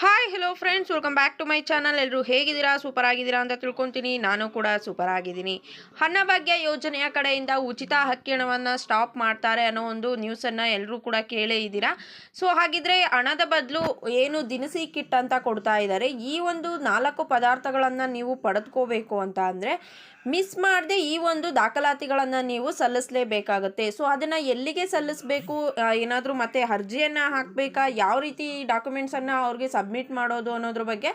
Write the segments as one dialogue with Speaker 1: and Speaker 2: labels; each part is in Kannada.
Speaker 1: Hi hello friends welcome back to my channel ಎಲ್ಲರೂ ಹೇಗಿದ್ದೀರಾ? ಸೂಪರ್ ಆಗಿದ್ದೀರಾ ಅಂತ ತಿಳ್ಕೊತೀನಿ. ನಾನು ಕೂಡ ಸೂಪರ್ ಆಗಿದ್ದೀನಿ. ಅನ್ನಭಾಗ್ಯ ಯೋಜನೆಯ ಕಡೆಯಿಂದ ಉಚಿತ ಹಕ್ಕಿ ಹಣವನ್ನು ಸ್ಟಾಪ್ ಮಾಡ್ತಾರೆ ಅನ್ನೋ ಒಂದು ನ್ಯೂಸನ್ನು ಎಲ್ಲರೂ ಕೂಡ ಕೇಳೇ ಇದ್ದೀರಾ? ಸೊ ಹಾಗಿದ್ರೆ ಹಣದ ಬದಲು ಏನು ದಿನಸಿ ಕಿಟ್ ಅಂತ ಕೊಡ್ತಾ ಇದ್ದಾರೆ. ಈ ಒಂದು ನಾಲ್ಕು ಪದಾರ್ಥಗಳನ್ನು ನೀವು ಪಡೆದುಕೋಬೇಕು ಅಂತ ಅಂದರೆ ಮಿಸ್ ಮಾಡದೆ ಈ ಒಂದು ದಾಖಲಾತಿಗಳನ್ನು ನೀವು ಸಲ್ಲಿಸಲೇಬೇಕಾಗುತ್ತೆ. ಸೊ ಅದನ್ನು ಎಲ್ಲಿಗೆ ಸಲ್ಲಿಸಬೇಕು? ಏನಾದರೂ ಮತ್ತೆ ಅರ್ಜಿಯನ್ನು ಹಾಕಬೇಕಾ? ಯಾವ ರೀತಿ ಡಾಕ್ಯುಮೆಂಟ್ಸನ್ನು ಅವ್ರಿಗೆ ಸಬ್ಮಿಟ್ ಮಾಡೋದು ಅನ್ನೋದ್ರ ಬಗ್ಗೆ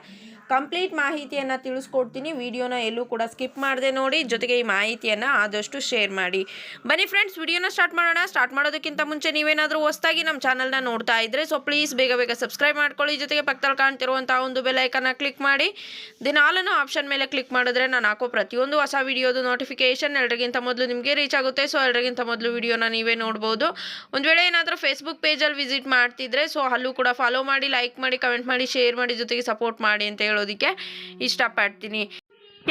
Speaker 1: ಕಂಪ್ಲೀಟ್ ಮಾಹಿತಿಯನ್ನು ತಿಳಿಸ್ಕೊಡ್ತೀನಿ. ವಿಡಿಯೋನ ಎಲ್ಲೂ ಕೂಡ ಸ್ಕಿಪ್ ಮಾಡದೆ ನೋಡಿ. ಜೊತೆಗೆ ಈ ಮಾಹಿತಿಯನ್ನು ಆದಷ್ಟು ಶೇರ್ ಮಾಡಿ. ಬನ್ನಿ ಫ್ರೆಂಡ್ಸ್ ವಿಡಿಯೋನ ಸ್ಟಾರ್ಟ್ ಮಾಡೋಣ. ಸ್ಟಾರ್ಟ್ ಮಾಡೋದಕ್ಕಿಂತ ಮುಂಚೆ ನೀವೇನಾದರೂ ಹೊಸದಾಗಿ ನಮ್ಮ ಚಾನಲ್ನ ನೋಡ್ತಾ ಇದ್ದರೆ ಸೊ ಪ್ಲೀಸ್ ಬೇಗ ಬೇಗ ಸಬ್ಸ್ಕ್ರೈಬ್ ಮಾಡ್ಕೊಳ್ಳಿ. ಜೊತೆಗೆ ಪಕ್ಕದಲ್ಲಿ ಕಾಣ್ತಿರುವಂಥ ಒಂದು ಬೆಲ್ ಐಕನ್ನ ಕ್ಲಿಕ್ ಮಾಡಿ. ದಿನ ಆಪ್ಷನ್ ಮೇಲೆ ಕ್ಲಿಕ್ ಮಾಡಿದ್ರೆ ನಾನು ಹಾಕೋ ಪ್ರತಿಯೊಂದು ಹೊಸ ವಿಡಿಯೋದು ನೋಟಿಫಿಕೇಶನ್ ಎಲ್ಲರಿಗಿಂತ ಮೊದಲು ನಿಮಗೆ ರೀಚ್ ಆಗುತ್ತೆ. ಸೊ ಎಲ್ಲರಿಗಿಂತ ಮೊದಲು ವಿಡಿಯೋನ ನೀವೇ ನೋಡ್ಬೋದು. ಒಂದು ವೇಳೆ ಏನಾದರೂ ಫೇಸ್ಬುಕ್ ಪೇಜಲ್ಲಿ ವಿಸಿಟ್ ಮಾಡ್ತಿದ್ರೆ ಸೊ ಅಲ್ಲೂ ಕೂಡ ಫಾಲೋ ಮಾಡಿ ಲೈಕ್ ಮಾಡಿ ಕಮೆಂಟ್ ಮಾಡಿ ಶೇರ್ ಮಾಡಿ, ಜೊತೆಗೆ ಸಪೋರ್ಟ್ ಮಾಡಿ ಅಂತ ಹೇಳೋದಕ್ಕೆ ಇಷ್ಟಪಡ್ತೀನಿ.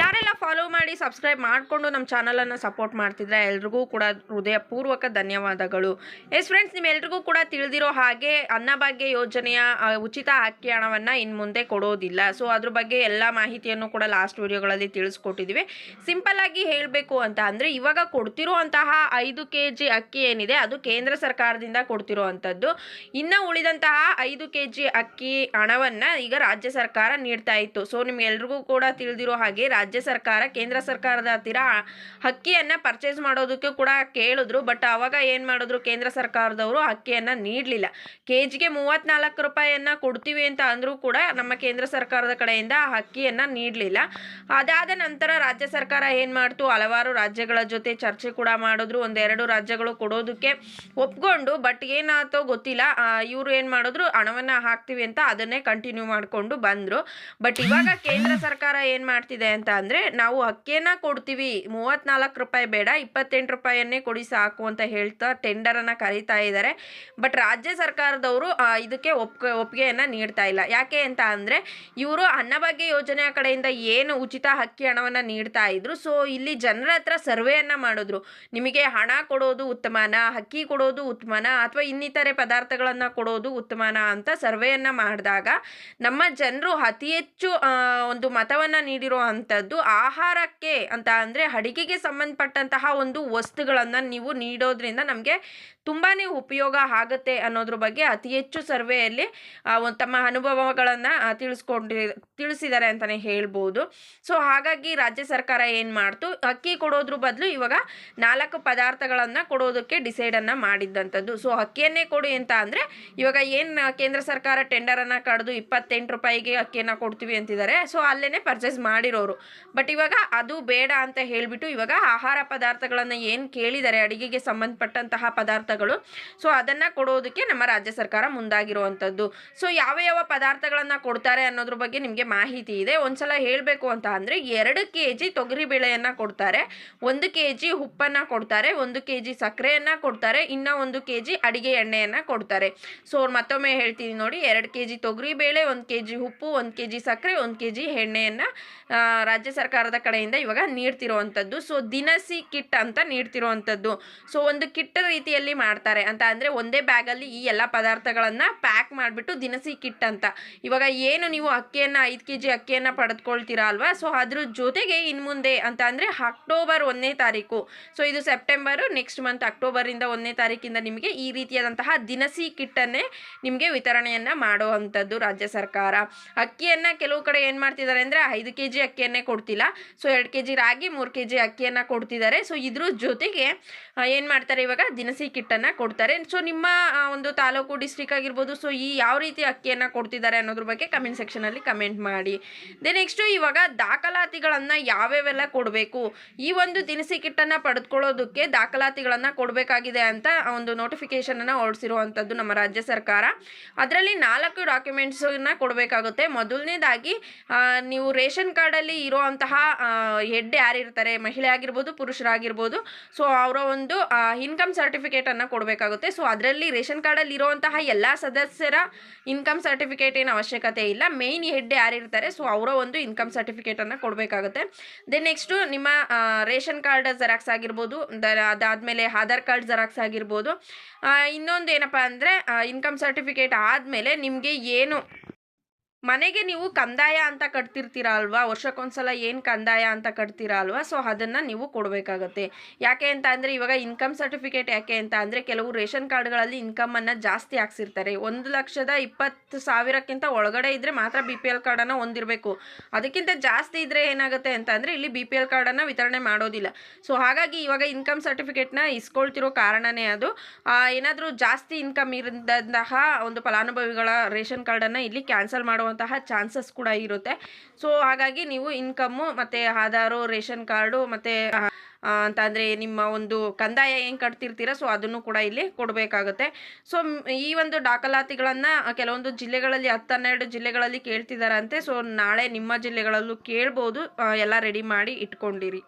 Speaker 1: ಯಾರೆಲ್ಲ ಫಾಲೋ ಮಾಡಿ ಸಬ್ಸ್ಕ್ರೈಬ್ ಮಾಡಿಕೊಂಡು ನಮ್ಮ ಚಾನಲನ್ನು ಸಪೋರ್ಟ್ ಮಾಡ್ತಿದ್ರೆ ಎಲ್ರಿಗೂ ಕೂಡ ಹೃದಯಪೂರ್ವಕ ಧನ್ಯವಾದಗಳು. ಎಸ್ ಫ್ರೆಂಡ್ಸ್ ನಿಮ್ಮೆಲ್ರಿಗೂ ಕೂಡ ತಿಳಿದಿರೋ ಹಾಗೆ ಅನ್ನಭಾಗ್ಯ ಯೋಜನೆಯ ಉಚಿತ ಅಕ್ಕಿ ಹಣವನ್ನು ಇನ್ನು ಮುಂದೆ ಕೊಡೋದಿಲ್ಲ. ಸೊ ಅದ್ರ ಬಗ್ಗೆ ಎಲ್ಲ ಮಾಹಿತಿಯನ್ನು ಕೂಡ ಲಾಸ್ಟ್ ವಿಡಿಯೋಗಳಲ್ಲಿ ತಿಳಿಸ್ಕೊಟ್ಟಿದ್ದೀವಿ ಸಿಂಪಲ್ ಆಗಿ ಹೇಳಬೇಕು ಅಂತ ಅಂದರೆ, ಇವಾಗ ಕೊಡ್ತಿರುವಂತಹ ಐದು ಕೆ ಜಿ ಅಕ್ಕಿ ಏನಿದೆ, ಅದು ಕೇಂದ್ರ ಸರ್ಕಾರದಿಂದ ಕೊಡ್ತಿರೋ ಅಂಥದ್ದು ಇನ್ನು ಉಳಿದಂತಹ ಐದು ಕೆ ಜಿ ಅಕ್ಕಿ ಹಣವನ್ನು ಈಗ ರಾಜ್ಯ ಸರ್ಕಾರ ನೀಡ್ತಾ ಇತ್ತು. ಸೊ ನಿಮ್ಗೆಲ್ರಿಗೂ ಕೂಡ ತಿಳಿದಿರೋ ಹಾಗೆ ರಾಜ್ಯ ಸರ್ಕಾರ, ಕೇಂದ್ರ ಸರ್ಕಾರದ ಹತ್ತಿರ ಅಕ್ಕಿಯನ್ನು ಪರ್ಚೇಸ್ ಮಾಡೋದಕ್ಕೆ ಕೂಡ ಕೇಳಿದ್ರು. ಬಟ್ ಅವಾಗ ಏನು ಮಾಡಿದ್ರು? ಕೇಂದ್ರ ಸರ್ಕಾರದವರು ಅಕ್ಕಿಯನ್ನು ನೀಡಲಿಲ್ಲ. ಕೆ ಜಿಗೆ ಮೂವತ್ತ್ನಾಲ್ಕು ರೂಪಾಯಿಯನ್ನು ಕೊಡ್ತೀವಿ ಅಂತ ಅಂದರೂ ಕೂಡ ನಮ್ಮ ಕೇಂದ್ರ ಸರ್ಕಾರದ ಕಡೆಯಿಂದ ಆ ಅಕ್ಕಿಯನ್ನು ನೀಡಲಿಲ್ಲ. ಅದಾದ ನಂತರ ರಾಜ್ಯ ಸರ್ಕಾರ ಏನು ಮಾಡ್ತು? ಹಲವಾರು ರಾಜ್ಯಗಳ ಜೊತೆ ಚರ್ಚೆ ಕೂಡ ಮಾಡಿದ್ರು. ಒಂದೆರಡು ರಾಜ್ಯಗಳು ಕೊಡೋದಕ್ಕೆ ಒಪ್ಕೊಂಡು ಬಟ್ ಏನಾಯ್ತೋ ಗೊತ್ತಿಲ್ಲ. ಇವರು ಏನು ಮಾಡಿದ್ರು? ಹಣವನ್ನು ಹಾಕ್ತೀವಿ ಅಂತ ಅದನ್ನೇ ಕಂಟಿನ್ಯೂ ಮಾಡಿಕೊಂಡು ಬಂದರು. ಬಟ್ ಇವಾಗ ಕೇಂದ್ರ ಸರ್ಕಾರ ಏನು ಮಾಡ್ತಿದೆ ಅಂತ ಅಂದರೆ ನಾವು ಅಕ್ಕಿಯನ್ನ ಕೊಡ್ತೀವಿ ಮೂವತ್ತ್ನಾಲ್ಕು ರೂಪಾಯಿ ಬೇಡ, ಇಪ್ಪತ್ತೆಂಟು ರೂಪಾಯಿಯನ್ನೇ ಕೊಡಿ ಸಾಕು ಅಂತ ಹೇಳ್ತಾ ಟೆಂಡರನ್ನು ಕರೀತಾ ಇದ್ದಾರೆ ಬಟ್ ರಾಜ್ಯ ಸರ್ಕಾರದವರು ಇದಕ್ಕೆ ಒಪ್ಗೆ ಒಪ್ಪಿಗೆಯನ್ನು ನೀಡ್ತಾ ಇಲ್ಲ. ಯಾಕೆ ಅಂತ ಅಂದರೆ ಇವರು ಅನ್ನಭಾಗ್ಯ ಯೋಜನೆಯ ಕಡೆಯಿಂದ ಏನು ಉಚಿತ ಅಕ್ಕಿ ಹಣವನ್ನು ನೀಡ್ತಾ ಇದ್ರು. ಸೊ ಇಲ್ಲಿ ಜನರ ಹತ್ರ ಸರ್ವೆಯನ್ನು ಮಾಡಿದ್ರು. ನಿಮಗೆ ಹಣ ಕೊಡೋದು ಉತ್ತಮನ? ಅಕ್ಕಿ ಕೊಡೋದು ಉತ್ತಮನ? ಅಥವಾ ಇನ್ನಿತರೆ ಪದಾರ್ಥಗಳನ್ನು ಕೊಡೋದು ಉತ್ತಮನ ಅಂತ ಸರ್ವೆಯನ್ನು ಮಾಡಿದಾಗ ನಮ್ಮ ಜನರು ಅತಿ ಹೆಚ್ಚು ಒಂದು ಮತವನ್ನು ನೀಡಿರೋ ಆಹಾರಕ್ಕೆ ಅಂತ ಅಂದರೆ ಅಡಿಗೆಗೆ ಸಂಬಂಧಪಟ್ಟಂತಹ ಒಂದು ವಸ್ತುಗಳನ್ನು ನೀವು ನೀಡೋದ್ರಿಂದ ನಮಗೆ ತುಂಬಾ ಉಪಯೋಗ ಆಗುತ್ತೆ ಅನ್ನೋದ್ರ ಬಗ್ಗೆ ಅತಿ ಹೆಚ್ಚು ಸರ್ವೆಯಲ್ಲಿ ತಮ್ಮ ಅನುಭವಗಳನ್ನು ತಿಳಿಸ್ಕೊಂಡಿ ತಿಳಿಸಿದ್ದಾರೆ ಅಂತಲೇ ಹೇಳ್ಬೋದು. ಸೊ, ಹಾಗಾಗಿ ರಾಜ್ಯ ಸರ್ಕಾರ ಏನು ಮಾಡ್ತು? ಅಕ್ಕಿ ಕೊಡೋದ್ರ ಬದಲು ಇವಾಗ ನಾಲ್ಕು ಪದಾರ್ಥಗಳನ್ನು ಕೊಡೋದಕ್ಕೆ ಡಿಸೈಡನ್ನು ಮಾಡಿದ್ದಂಥದ್ದು ಸೊ, ಅಕ್ಕಿಯನ್ನೇ ಕೊಡಿ ಅಂತ ಅಂದರೆ, ಇವಾಗ ಏನು ಕೇಂದ್ರ ಸರ್ಕಾರ ಟೆಂಡರನ್ನು ಕಡ್ದು ಇಪ್ಪತ್ತೆಂಟು ರೂಪಾಯಿಗೆ ಅಕ್ಕಿಯನ್ನು ಕೊಡ್ತೀವಿ ಅಂತಿದ್ದಾರೆ ಸೊ ಅಲ್ಲೇ ಪರ್ಚೇಸ್ ಮಾಡಿರೋರು. ಬಟ್ ಇವಾಗ ಅದು ಬೇಡ ಅಂತ ಹೇಳಿಬಿಟ್ಟು ಇವಾಗ ಆಹಾರ ಪದಾರ್ಥಗಳನ್ನು ಏನು ಕೇಳಿದ್ದಾರೆ ಅಡಿಗೆಗೆ ಸಂಬಂಧಪಟ್ಟಂತಹ ಪದಾರ್ಥಗಳು. ಸೊ ಅದನ್ನು ಕೊಡೋದಕ್ಕೆ ನಮ್ಮ ರಾಜ್ಯ ಸರ್ಕಾರ ಮುಂದಾಗಿರುವಂಥದ್ದು. ಸೊ ಯಾವ ಯಾವ ಪದಾರ್ಥಗಳನ್ನು ಕೊಡ್ತಾರೆ ಅನ್ನೋದ್ರ ಬಗ್ಗೆ ನಿಮಗೆ ಮಾಹಿತಿ ಇದೆ. ಒಂದ್ಸಲ ಹೇಳಬೇಕು ಅಂತ ಅಂದರೆ ಎರಡು ಕೆ ಜಿ ತೊಗರಿಬೇಳೆಯನ್ನು ಕೊಡ್ತಾರೆ. ಒಂದು ಕೆ ಜಿ ಉಪ್ಪನ್ನು ಕೊಡ್ತಾರೆ. ಒಂದು ಕೆ ಜಿ ಸಕ್ಕರೆಯನ್ನು ಕೊಡ್ತಾರೆ. ಇನ್ನೂ ಒಂದು ಕೆ ಜಿ ಅಡಿಗೆ ಎಣ್ಣೆಯನ್ನು ಕೊಡ್ತಾರೆ. ಸೊ ಮತ್ತೊಮ್ಮೆ ಹೇಳ್ತೀನಿ ನೋಡಿ. ಎರಡು ಕೆ ಜಿ ತೊಗರಿಬೇಳೆ ಒಂದು ಕೆ ಜಿ ಉಪ್ಪು, ಒಂದು ಕೆ ಜಿ ಸಕ್ಕರೆ, ಒಂದು ಕೆ ಜಿ ಎಣ್ಣೆಯನ್ನು ರಾಜ್ಯ ಸರ್ಕಾರದ ಕಡೆಯಿಂದ ಇವಾಗ ನೀಡ್ತಿರುವಂಥದ್ದು. ಸೊ ದಿನಸಿ ಕಿಟ್ ಅಂತ ನೀಡ್ತಿರುವಂಥದ್ದು. ಸೊ ಒಂದು ಕಿಟ್ ರೀತಿಯಲ್ಲಿ ಮಾಡ್ತಾರೆ ಅಂತ ಅಂದರೆ ಒಂದೇ ಬ್ಯಾಗಲ್ಲಿ ಈ ಎಲ್ಲ ಪದಾರ್ಥಗಳನ್ನು ಪ್ಯಾಕ್ ಮಾಡಿಬಿಟ್ಟು ದಿನಸಿ ಕಿಟ್ ಅಂತ. ಇವಾಗ ಏನು ನೀವು ಅಕ್ಕಿಯನ್ನು ಐದು ಕೆ ಜಿ ಅಕ್ಕಿಯನ್ನು ಪಡೆದುಕೊಳ್ತೀರಾ ಅಲ್ವಾ? ಸೊ ಅದ್ರ ಜೊತೆಗೆ ಇನ್ನು ಮುಂದೆ ಅಂತ ಅಂದರೆ ಅಕ್ಟೋಬರ್ ಒಂದನೇ ತಾರೀಕು. ಸೊ ಇದು ಸೆಪ್ಟೆಂಬರು ನೆಕ್ಸ್ಟ್ ಮಂತ್ ಅಕ್ಟೋಬರಿಂದ ಒಂದನೇ ತಾರೀಕಿಂದ ನಿಮಗೆ ಈ ರೀತಿಯಾದಂತಹ ದಿನಸಿ ಕಿಟ್ಟನ್ನೇ ನಿಮಗೆ ವಿತರಣೆಯನ್ನು ಮಾಡುವಂಥದ್ದು ರಾಜ್ಯ ಸರ್ಕಾರ. ಅಕ್ಕಿಯನ್ನು ಕೆಲವು ಕಡೆ ಏನು ಮಾಡ್ತಿದ್ದಾರೆ ಅಂದರೆ ಐದು ಕೆ ಜಿ ಅಕ್ಕಿಯನ್ನೇ ಕೊಡ್ತಿಲ್ಲ. ಸೊ ಎರಡು ಕೆ ಜಿ ರಾಗಿ, ಮೂರು ಕೆ ಜಿ ಅಕ್ಕಿಯನ್ನು ಕೊಡ್ತಿದ್ದಾರೆ. ಸೊ ಇದ್ರ ಜೊತೆಗೆ ಏನು ಮಾಡ್ತಾರೆ ಇವಾಗ ದಿನಸಿ ಕಿಟ್ಟನ್ನು ಕೊಡ್ತಾರೆ. ಸೊ ನಿಮ್ಮ ಒಂದು ತಾಲೂಕು ಡಿಸ್ಟ್ರಿಕ್ ಆಗಿರ್ಬೋದು ಸೊ ಈ ಯಾವ ರೀತಿ ಅಕ್ಕಿಯನ್ನು ಕೊಡ್ತಿದ್ದಾರೆ ಅನ್ನೋದ್ರ ಬಗ್ಗೆ ಕಮೆಂಟ್ ಸೆಕ್ಷನಲ್ಲಿ ಕಮೆಂಟ್ ಮಾಡಿ. ದೆ ನೆಕ್ಸ್ಟು ಇವಾಗ ದಾಖಲಾತಿಗಳನ್ನು ಯಾವ್ಯಾವೆಲ್ಲ ಕೊಡಬೇಕು? ಈ ಒಂದು ದಿನಸಿ ಕಿಟ್ಟನ್ನು ಪಡೆದುಕೊಳ್ಳೋದಕ್ಕೆ ದಾಖಲಾತಿಗಳನ್ನು ಕೊಡಬೇಕಾಗಿದೆ ಅಂತ ಒಂದು ನೋಟಿಫಿಕೇಷನನ್ನು ಹೊರಡಿಸಿರುವಂಥದ್ದು ನಮ್ಮ ರಾಜ್ಯ ಸರ್ಕಾರ. ಅದರಲ್ಲಿ ನಾಲ್ಕು ಡಾಕ್ಯುಮೆಂಟ್ಸನ್ನು ಕೊಡಬೇಕಾಗುತ್ತೆ. ಮೊದಲನೇದಾಗಿ ನೀವು ರೇಷನ್ ಕಾರ್ಡಲ್ಲಿ ಇರೋವಂತಹ ಹೆಡ್ ಯಾರಿರ್ತಾರೆ? ಮಹಿಳೆ ಆಗಿರ್ಬೋದು, ಪುರುಷರಾಗಿರ್ಬೋದು. ಸೊ ಅವರ ಒಂದು ಇನ್ಕಮ್ ಸರ್ಟಿಫಿಕೇಟನ್ನು ಕೊಡಬೇಕಾಗುತ್ತೆ. ಸೊ ಅದರಲ್ಲಿ ರೇಷನ್ ಕಾರ್ಡಲ್ಲಿ ಇರುವಂತಹ ಎಲ್ಲ ಸದಸ್ಯರ ಇನ್ಕಮ್ ಸರ್ಟಿಫಿಕೇಟ್ ಏನು ಅವಶ್ಯಕತೆ ಇಲ್ಲ. ಮೇಯ್ನ್ ಹೆಡ್ ಯಾರಿರ್ತಾರೆ ಸೊ ಅವರ ಒಂದು ಇನ್ಕಮ್ ಸರ್ಟಿಫಿಕೇಟನ್ನು ಕೊಡಬೇಕಾಗುತ್ತೆ. ದೆನ್ ನೆಕ್ಸ್ಟು ನಿಮ್ಮ ರೇಷನ್ ಕಾರ್ಡ್ ಜೆರಾಕ್ಸ್ ಆಗಿರ್ಬೋದು ಅದಾದಮೇಲೆ ಆಧಾರ್ ಕಾರ್ಡ್ ಜೆರಾಕ್ಸ್ ಆಗಿರ್ಬೋದು. ಇನ್ನೊಂದು ಏನಪ್ಪ ಅಂದರೆ ಇನ್ಕಮ್ ಸರ್ಟಿಫಿಕೇಟ್ ಆದಮೇಲೆ ನಿಮಗೆ ಏನು ಮನೆಗೆ ನೀವು ಕಂದಾಯ ಅಂತ ಕಟ್ತಿರ್ತೀರ ಅಲ್ವಾ ವರ್ಷಕ್ಕೊಂದ್ಸಲ ಏನು ಕಂದಾಯ ಅಂತ ಕಟ್ತೀರ ಅಲ್ವಾ ಸೊ ಅದನ್ನು ನೀವು ಕೊಡಬೇಕಾಗತ್ತೆ. ಯಾಕೆ ಅಂತ ಅಂದರೆ, ಇವಾಗ ಇನ್ಕಮ್ ಸರ್ಟಿಫಿಕೇಟ್ ಯಾಕೆ ಅಂತ ಅಂದರೆ, ಕೆಲವು ರೇಷನ್ ಕಾರ್ಡ್ಗಳಲ್ಲಿ ಇನ್ಕಮನ್ನು ಜಾಸ್ತಿ ಹಾಕ್ಸಿರ್ತಾರೆ. ಒಂದು ಲಕ್ಷದ ಇಪ್ಪತ್ತು ಸಾವಿರಕ್ಕಿಂತ ಒಳಗಡೆ ಇದ್ದರೆ ಮಾತ್ರ ಬಿ ಪಿ ಎಲ್ ಕಾರ್ಡನ್ನು ಹೊಂದಿರಬೇಕು. ಅದಕ್ಕಿಂತ ಜಾಸ್ತಿ ಇದ್ದರೆ ಏನಾಗುತ್ತೆ ಅಂತ ಅಂದರೆ, ಇಲ್ಲಿ ಬಿ ಪಿ ಎಲ್ ಕಾರ್ಡನ್ನು ವಿತರಣೆ ಮಾಡೋದಿಲ್ಲ. ಸೊ ಹಾಗಾಗಿ ಇವಾಗ ಇನ್ಕಮ್ ಸರ್ಟಿಫಿಕೇಟ್ನ ಇಸ್ಕೊಳ್ತಿರೋ ಕಾರಣನೇ ಅದು. ಏನಾದರೂ ಜಾಸ್ತಿ ಇನ್ಕಮ್ ಇರದಂತಹ ಒಂದು ಫಲಾನುಭವಿಗಳ ರೇಷನ್ ಕಾರ್ಡನ್ನು ಇಲ್ಲಿ ಕ್ಯಾನ್ಸಲ್ ಮಾಡುವಂತಹ ಚಾನ್ಸಸ್ ಕೂಡ ಇರುತ್ತೆ. ಸೊ ಹಾಗಾಗಿ ನೀವು ಇನ್ಕಮ್ಮು ಮತ್ತು ಆಧಾರು, ರೇಷನ್ ಕಾರ್ಡು ಮತ್ತು ಅಂತ ಅಂದರೆ ನಿಮ್ಮ ಒಂದು ಕಂದಾಯ ಏನು ಕಟ್ತಿರ್ತೀರ ಸೊ ಅದನ್ನು ಕೂಡ ಇಲ್ಲಿ ಕೊಡಬೇಕಾಗುತ್ತೆ. ಸೊ ಈ ಒಂದು ದಾಖಲಾತಿಗಳನ್ನು ಕೆಲವೊಂದು ಜಿಲ್ಲೆಗಳಲ್ಲಿ ಹತ್ತು ಹನ್ನೆರಡು ಜಿಲ್ಲೆಗಳಲ್ಲಿ ಕೇಳ್ತಿದ್ದಾರಂತೆ ಸೊ ನಾಳೆ ನಿಮ್ಮ ಜಿಲ್ಲೆಗಳಲ್ಲೂ ಕೇಳ್ಬೋದು. ಎಲ್ಲ ರೆಡಿ ಮಾಡಿ ಇಟ್ಕೊಂಡಿರಿ.